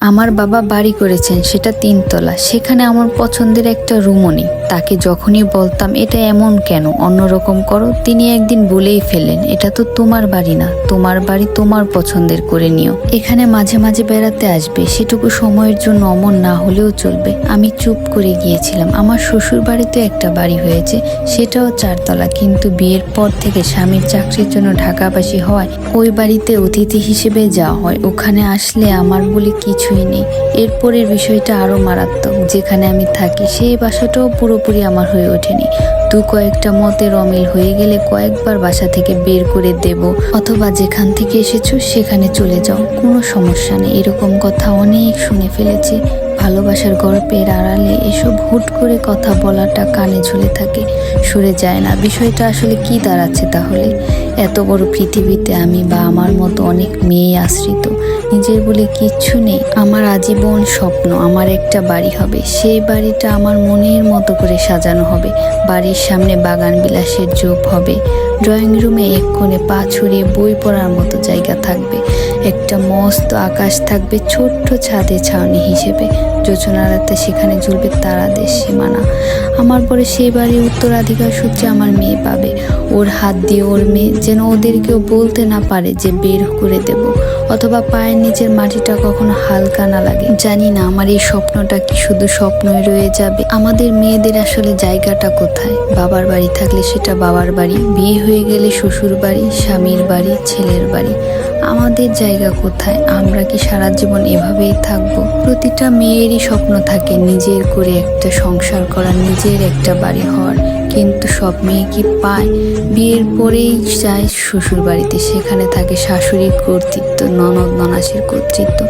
আমার বাবা বাড়ি করেছেন সেটা তিনতলা। সেখানে আমার পছন্দের একটা রুমও নেই। তাকে যখনই বলতাম, এটা এমন কেন? অন্যরকম করো। তিনি একদিন বলেই ফেললেন, এটা তো তোমার বাড়ি না। তোমার বাড়ি তোমার পছন্দের করে নিও। এখানে মাঝে মাঝে বেড়াতে আসবে। সেটুকু সময়ের জন্য অমন না হলেও চলবে। আমি চুপ করে গিয়েছিলাম। আমার শ্বশুর বাড়িতে একটা বাড়ি হয়েছে। সেটাও চারতলা। কিন্তু বিয়ের পর থেকে স্বামীর চাকরির জন্য ঢাকাবাসী হওয়ায় ওই বাড়িতে অতিথি হিসেবে যাওয়া হয়। ওখানে আসলে আমার বলে কিছুই নেই। এরপরের বিষয়টা আরও মারাত্মক। যেখানে আমি থাকি, সেই বাসাটাও পুরোপুরি আমার হয়ে ওঠেনি। দু কয়েকটা মতের অমিল হয়ে গেলে কয়েকবার বাসা থেকে বের করে দেব। অথবা যেখান থেকে এসেছ, সেখানে চলে যাও। কোনো সমস্যা নেই। এরকম কথা অনেক শুনে ফেলেছি। ভালোবাসার গর্বের আড়ালে এসব হুট করে কথা বলাটা কানে ঝুলে থাকে। সরে যায় না। বিষয়টা আসলে কি দাঁড়াচ্ছে তাহলে? এত বড় পৃথিবীতে আমি বা আমার মতো অনেক মেয়ে আশ্রিত। নিজের বলে কিচ্ছু নেই। আমার আজীবন স্বপ্ন, আমার একটা বাড়ি হবে। সেই বাড়িটা আমার মনের মতো করে সাজানো হবে। বাড়ির সামনে বাগান বিলাসের জোপ হবে। ড্রয়িং রুমে এক কোণে পা ছড়িয়ে বই পড়ার মতো জায়গা থাকবে। একটা মস্ত আকাশ থাকবে ছোট্ট ছাদে ছাউনি হিসেবে। যোজনা রাতে সেখানে ঝুলবে তারাদের সীমানা। আমার পরে সেই বাড়ির উত্তরাধিকার সূত্রে আমার মেয়ে পাবে। ওর হাত দিয়ে ওর মেয়ে যেন ওদেরকেও বলতে না পারে যে বের করে দেব। অথবা পায়ের নিচের মাটিটা কখনো হালকা না লাগে। জানি না আমার এই স্বপ্নটা কি শুধু স্বপ্নই রয়ে যাবে। আমাদের মেয়েদের আসলে জায়গাটা কোথায়? বাবার বাড়ি থাকলে সেটা বাবার বাড়ি। বিয়ে হয়ে গেলে শ্বশুর বাড়ি স্বামীর বাড়ি, ছেলের বাড়ি। আমাদের জায়গা কোথায়? আমরা কি সারা জীবন এভাবেই থাকব? প্রতিটা মেয়েরই স্বপ্ন থাকে নিজের করে একটা সংসার করা, নিজের একটা বাড়ি হওয়ার। কিন্তু সব মেয়ে কি পায়? বিয়ের পরেই যায় শ্বশুর বাড়িতে সেখানে থাকে শাশুড়ির কর্তৃত্ব, ননদ, ননাসের কর্তৃত্ব।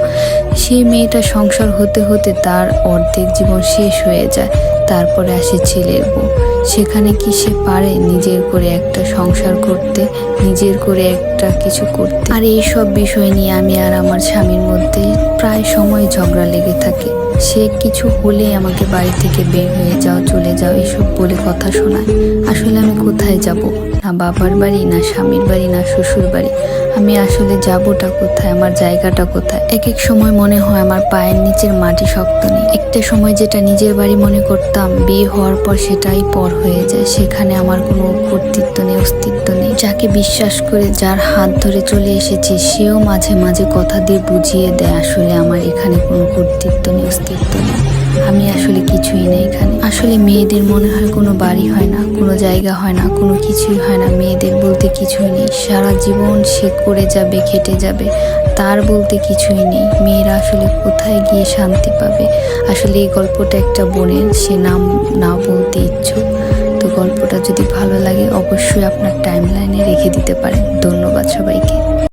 সেই মেয়েটা সংসার হতে হতে তার অর্ধেক জীবন শেষ হয়ে যায়। তারপরে আসে ছেলের বউ। সেখানে কি সে পারে নিজের করে একটা সংসার করতে, নিজের করে একটা কিছু করতে? আর এইসব বিষয় নিয়ে আমি আর আমার স্বামীর মধ্যে প্রায় সময় ঝগড়া লেগে থাকে। সে কিছু হলে আমাকে বাড়ি থেকে বের হয়ে যাও, চলে যাও, এসব বলে কথা শোনায়। আসলে আমি কোথায় যাব? না বাবার বাড়ি, না স্বামীর বাড়ি, না শ্বশুর বাড়ি। আমি আসলে যাবোটা কোথায়? আমার জায়গাটা কোথায়? এক এক সময় মনে হয় আমার পায়ের নিচের মাটি শক্ত নেই। একটা সময় যেটা নিজের বাড়ি মনে করতাম, বিয়ে হওয়ার পর সেটাই পর হয়ে যায়। সেখানে আমার কোনো কর্তৃত্ব নেই, অস্তিত্ব নেই। যাকে বিশ্বাস করে যার হাত ধরে চলে এসেছি, সেও মাঝে মাঝে কথা দিয়ে বুঝিয়ে দেয়, আসলে আমার এখানে কোনো কর্তৃত্ব নেই নেই আমি আসলে কিছুই না এখানে। আসলে মেয়েদের মনে হয় কোনো বাড়ি হয় না, কোনো জায়গা হয় না, কোনো কিছুই হয় না। মেয়েদের বলতে কিছুই নেই। সারা জীবন সে করে যাবে, খেটে যাবে, তার বলতে কিছুই নেই। মেয়েরা আসলে কোথায় গিয়ে শান্তি পাবে? আসলে এই গল্পটা একটা বোনের, সে নাম না বলতে ইচ্ছুক। তো গল্পটা যদি ভালো লাগে, অবশ্যই আপনার টাইম লাইনে রেখে দিতে পারেন। ধন্যবাদ সবাইকে।